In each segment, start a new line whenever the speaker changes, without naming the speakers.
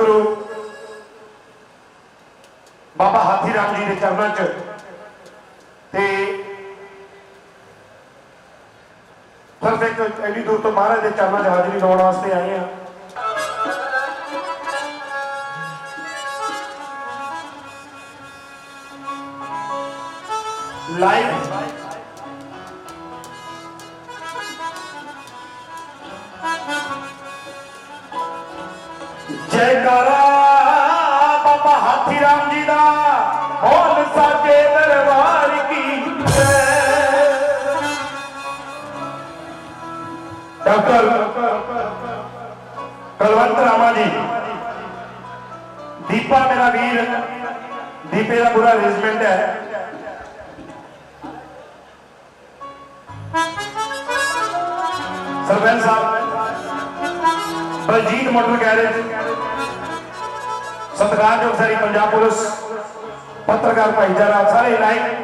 ਗੁਰੂ ਬਾਬਾ ਹਾਥੀ ਰਾਮ ਜੀ ਦੇ ਚਰਨਾਂ 'ਚ। ਤੇ ਫਿਰ ਇੱਕ ਐਡੀ ਦੂਰ ਤੋਂ ਮਹਾਰਾਜ ਦੇ ਚਰਨਾਂ 'ਚ ਹਾਜ਼ਰੀ ਲਾਉਣ ਵਾਸਤੇ ਆਏ ਆ ਲਾਈਵ ਜੈਕਾਰਾ, ਬਾਬਾ ਹਾਥੀ ਰਾਮ ਜੀ ਦਾ, ਬੋਲ ਸਾਜੇ ਦਰਬਾਰ ਕੀ ਜੈ। ਡਾਕਟਰ ਕਲਵੰਤ ਰਾਮਾ ਜੀ, ਦੀਪਾ ਮੇਰਾ ਵੀਰ, ਦੀਪੇ ਦਾ ਪੂਰਾ ਅਰੇਂਜਮੈਂਟ ਹੈ। Sarpanch sahib, Baljit motor garage. ਸਤਿਕਾਰਯੋਗ ਸਾਰੀ ਪੰਜਾਬ ਪੁਲਿਸ ਪੱਤਰਕਾਰ ਭਾਈਚਾਰਾ ਸਾਰੇ ਲਾਈਨ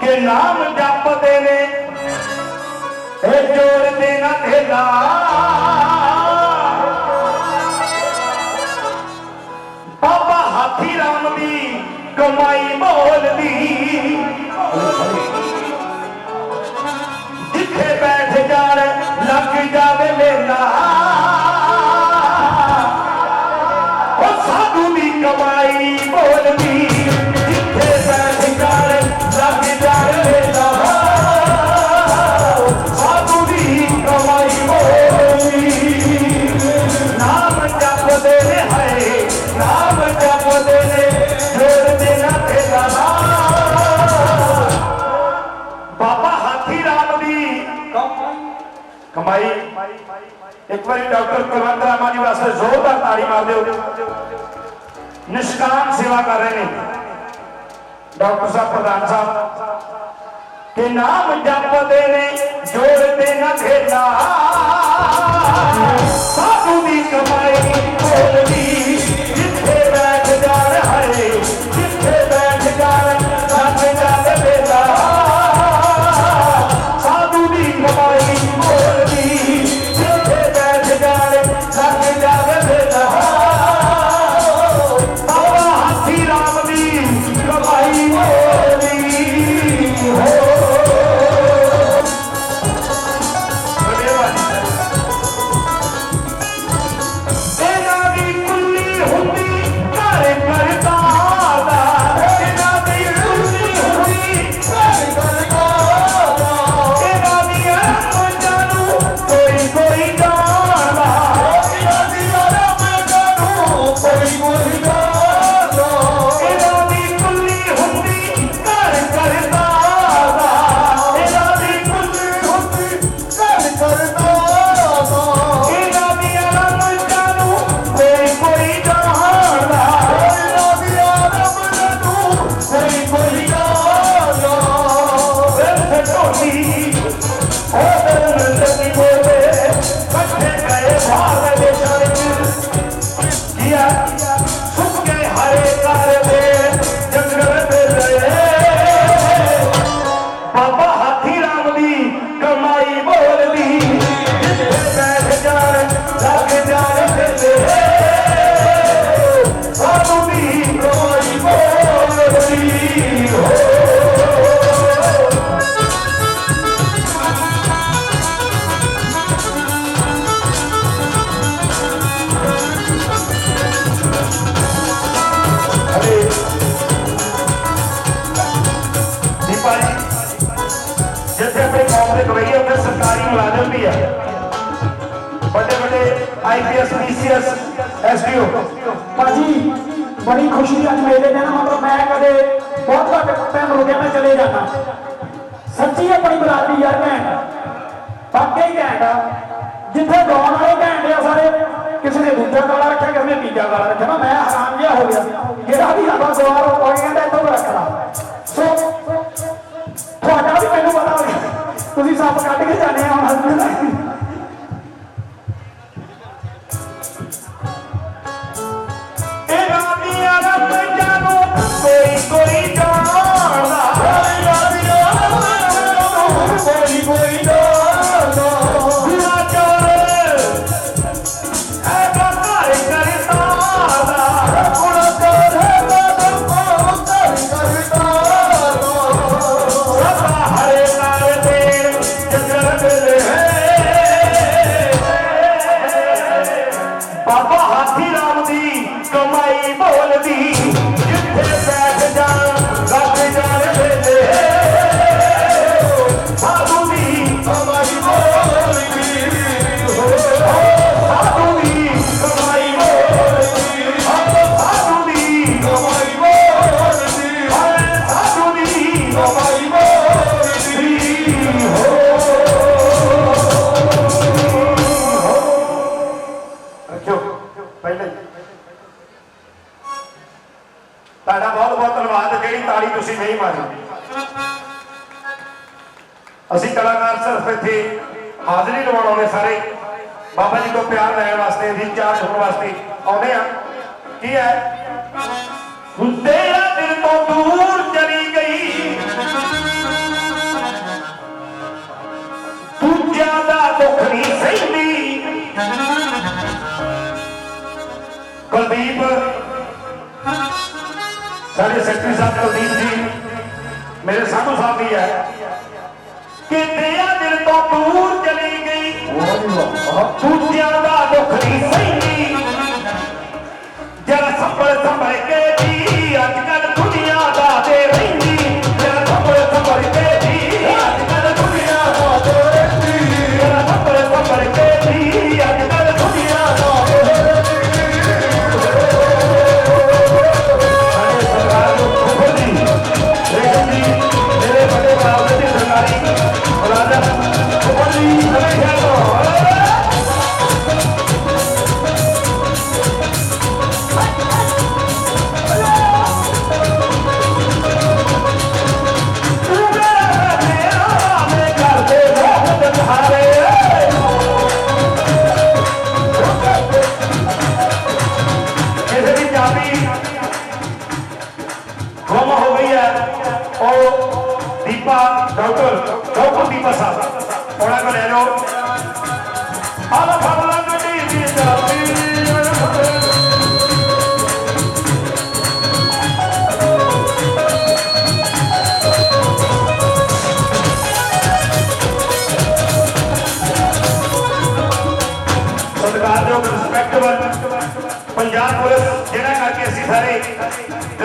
ਕਿ ਨਾਮ ਜਪਦੇ ਨੇ ਇਹ ਜੋੜਦੇ ਨਾ ਤੇਲਾ ਬਾਬਾ ਹਾਥੀ ਰਾਮ ਦੀ ਕਮਾਈ ਬੋਲਦੀ ਜਿੱਥੇ ਬੈਠ ਜਾਣ ਲੱਗ ਜਾਵੇ ਮੇਲਾ ਇੱਕ ਵਾਰੀ ਡਾਕਟਰ ਕੁਲਵੰਤ ਰਾਮਾ ਜੀ ਵਾਸਤੇ ਜ਼ੋਰਦਾਰ ਤਾੜੀ ਮਾਰ ਦਿਓ ਨਿਸ਼ਕਾਮ ਸੇਵਾ ਕਰ ਰਹੇ ਨੇ ਡਾਕਟਰ ਸਾਹਿਬ ਪ੍ਰਧਾਨ ਸਾਹਿਬ ਕਿ ਨਾਮ ਜਪਦੇ ਨੇ ਜੋੜਦੇ ਨਾ ਖੇਲਾ ਸਾਧੂ ਦੀ ਕਮਾਈ ਆਈਪੀਐਸ ਐਸਡੀਓ
ਭਾਜੀ, ਬੜੀ ਖੁਸ਼ੀ ਅੱਜ ਮੇਲੇ ਦੇ ਨਾ ਮਤਲਬ ਮੈਂ ਕਦੇ ਬਹੁਤ ਘੱਟ ਟਾਈਮ ਹੋ ਮੈਂ ਚਲੇ ਜਾਂਦਾ। ਸੱਚੀ ਆਪਣੀ ਬਰਾਦਰੀ ਯਾਰ ਭੈਣ। ਵਾਕਈ ਘੈਂਟ ਆ। ਜਿੱਥੇ ਗਾਉਣ ਵਾਲੇ ਘੈਂਟ ਆ ਸਾਰੇ, ਕਿਸੇ ਨੇ ਦੂਜਾ ਗਾਲਾ ਰੱਖਿਆ, ਕਿਸੇ ਨੇ ਤੀਜਾ ਗਾਲਾ ਰੱਖਿਆ ਨਾ ਮੈਂ ਹੈਰਾਨ ਜਿਹਾ ਹੋ ਗਿਆ। ਜਿਹੜਾ ਵੀ ਆਪਾਂ ਸਵਾਰ ਹੋ ਗਿਆ ਕਹਿੰਦਾ, ਇੱਥੋਂ ਰੱਖਣਾ ਸੋ, ਤੁਹਾਡਾ ਵੀ ਮੈਨੂੰ ਪਤਾ ਤੁਸੀਂ ਸੱਪ ਕੱਢ ਕੇ ਜਾਣੇ ਆ ਹੁਣ
ਸਿਰਫ ਹਾਜ਼ਰੀ ਲਵਾਉਣ ਆਉਂਦੇ ਸਾਰੇ। ਬਾਬਾ ਜੀ ਤੋਂ ਪਿਆਰ ਲੈਣ ਵਾਸਤੇ ਰਿਚਾਰਜ ਹੋਣ ਵਾਸਤੇ ਆਉਂਦੇ ਆ। ਕੀ ਹੈ? ਤੇਰਾ ਦਿਲ ਤੋਂ ਦੂਰ ਚਲੀ ਗਈ। ਦੂਜਿਆਂ ਦਾ ਦੁੱਖ ਨਹੀਂ ਸਹਿੰਦੀ। ਕੁਲਦੀਪ, ਸਾਡੇ ਸੈਕਟਰੀ ਸਾਹਿਬ ਕੁਲਦੀਪ ਜੀ, ਮੇਰੇ ਸਾਹਮਣੇ ਸਾਹਿਬ ਵੀ ਹੈ। ਕਿ ਤੇਰਾ ਦਿਲ ਤੋਂ ਦੂਰ ਚਲੀ ਗਈ? ਦੂਜਿਆਂ ਦਾ ਦੁੱਖ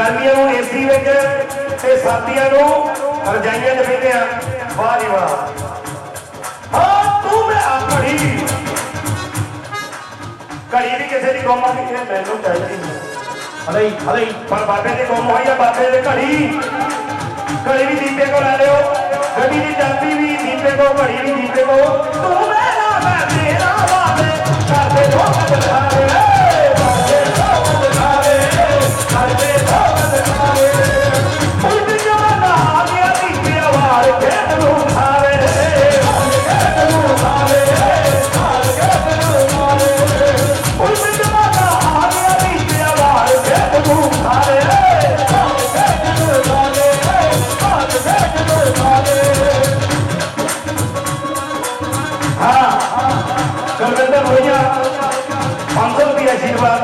ਗਰਮੀਆਂ ਨੂੰ ਏਸੀ ਵਿੱਚ ਤੇ ਸਰਦੀਆਂ ਨੂੰ ਰਜਾਈਆਂ 'ਚ ਬੈਠੇ ਆ। ਵਾਹ ਜੀ ਵਾਹ। ਹਾਂ ਤੂੰ ਮੈਂ ਆਖੜੀ ਘੜੀ। ਵੀ ਕਿਸੇ ਦੀ ਗੁੰਮ ਨਹੀਂ ਇਹ ਮੈਨੂੰ ਚਾਹੀਦੀ ਨਹੀਂ। ਹਲੇ ਹੀ, ਹਲੇ ਹੀ। ਪਰ ਬਾਬੇ ਦੀ ਗੁੰਮ ਹੋਈ ਆ ਬਾਬੇ ਦੇ ਘੜੀ। ਘੜੀ ਵੀ ਦੀਪੇ ਕੋ ਲੈ ਲਿਓ ਗੱਡੀ ਦੀ ਚਾਬੀ ਵੀ ਦੀਪੇ ਕੋ ਘੜੀ ਵੀ ਦੀਪੇ ਕੋ ਤੂੰ ਮੇਰਾ ਮੈਂ ਤੇਰਾ ਵਾਦੇ ਕਰਦੇ ਧੋਖਾ ਦਿਖਾਵੇ অন্তর আশীর্বাদ।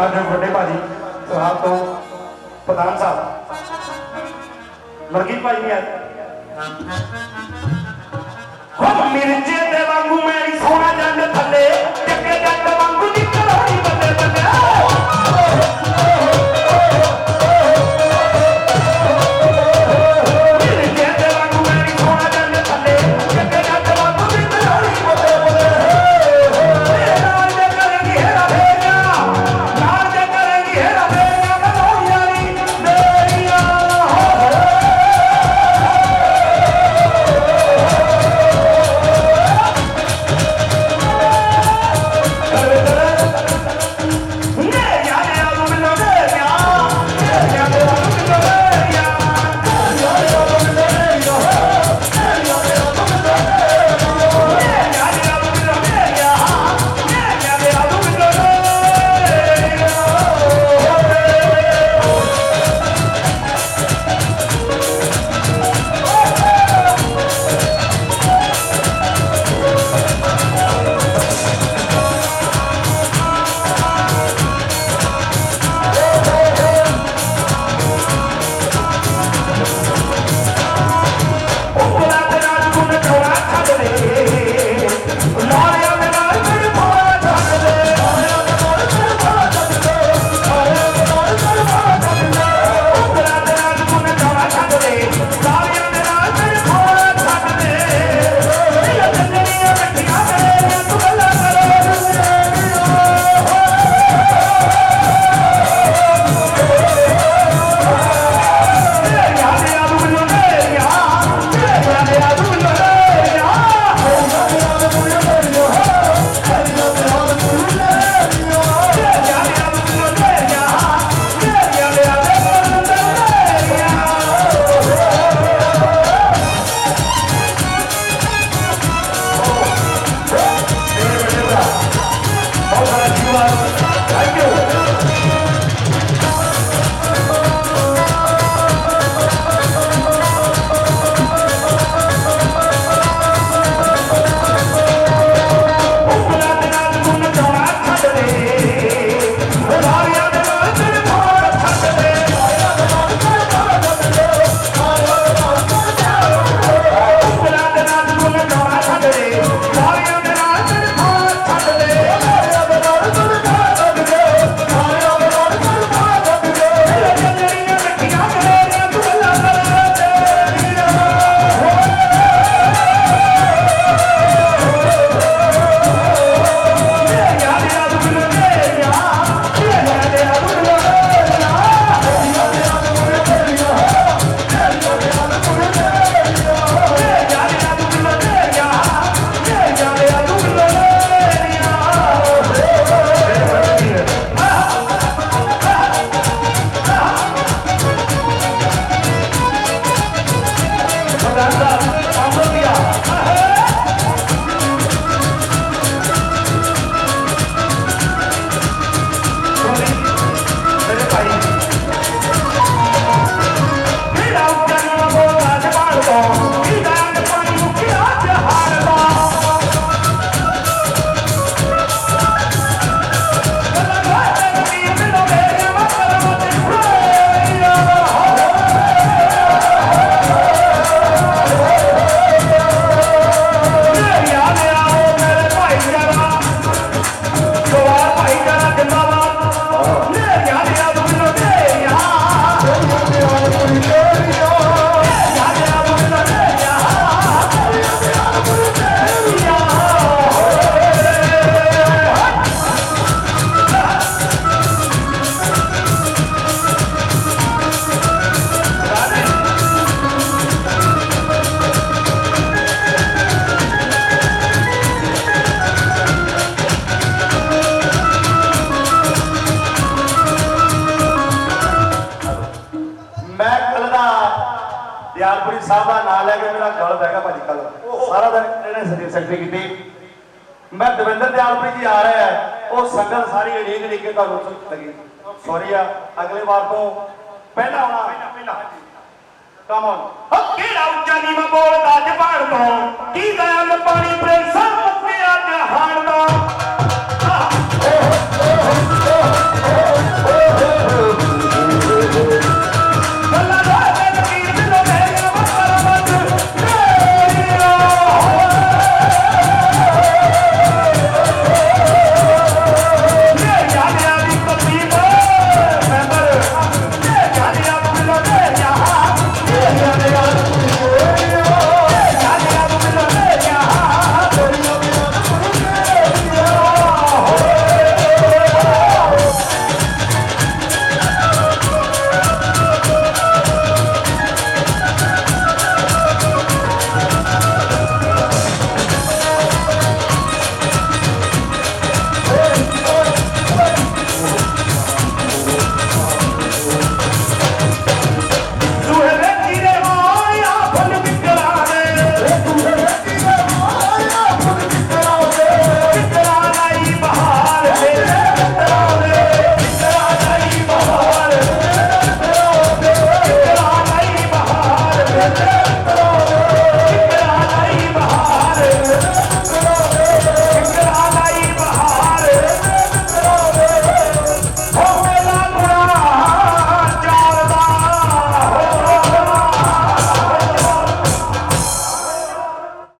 ਮਾਨਯੋਗ ਵੱਡੇ ਭਾਜੀ, ਸਾਹਿਬ ਤੋਂ ਪ੍ਰਧਾਨ ਸਾਹਿਬ। ਮਰਗੀ ਭਾਈ ਵੀ ਆਏ। ਹੋ ਮਿਰਜੇ ਦੇ ਵਾਂਗੂ ਮੇਰੀ ਸੋਨਾ ਜੰਗ ਥੱਲੇ ਟੱਕੇ ਜੱਟ ਵਾਂਗੂ
ਮੈਂ ਜੀ ਆ ਰਿਹਾ ਹੈ? ਉਹ ਸੰਗਤ ਸਾਰੀ ਏਡੀਕ ਏਡੀਕ ਕੇ ਤੁਹਾਨੂੰ ਲੱਗੀ। ਸੌਰੀ ਆ, ਅਗਲੇ ਵਾਰ ਤੋਂ ਪਹਿਲਾਂ ਆਉਣਾ
ਪਹਿਲਾਂ
ਕਮ ਔਨ
ਓ ਕਿਹੜਾ ਉੱਚਾ ਨੀਵਾਂ ਬੋਲਦਾ ਜਵਾਨ ਤੋਂ? ਕੀ ਦਇਆਲ ਪਾਣੀ ਪ੍ਰੇਮ ਮੁੱਕਿਆ ਜਹਾਨ ਦਾ।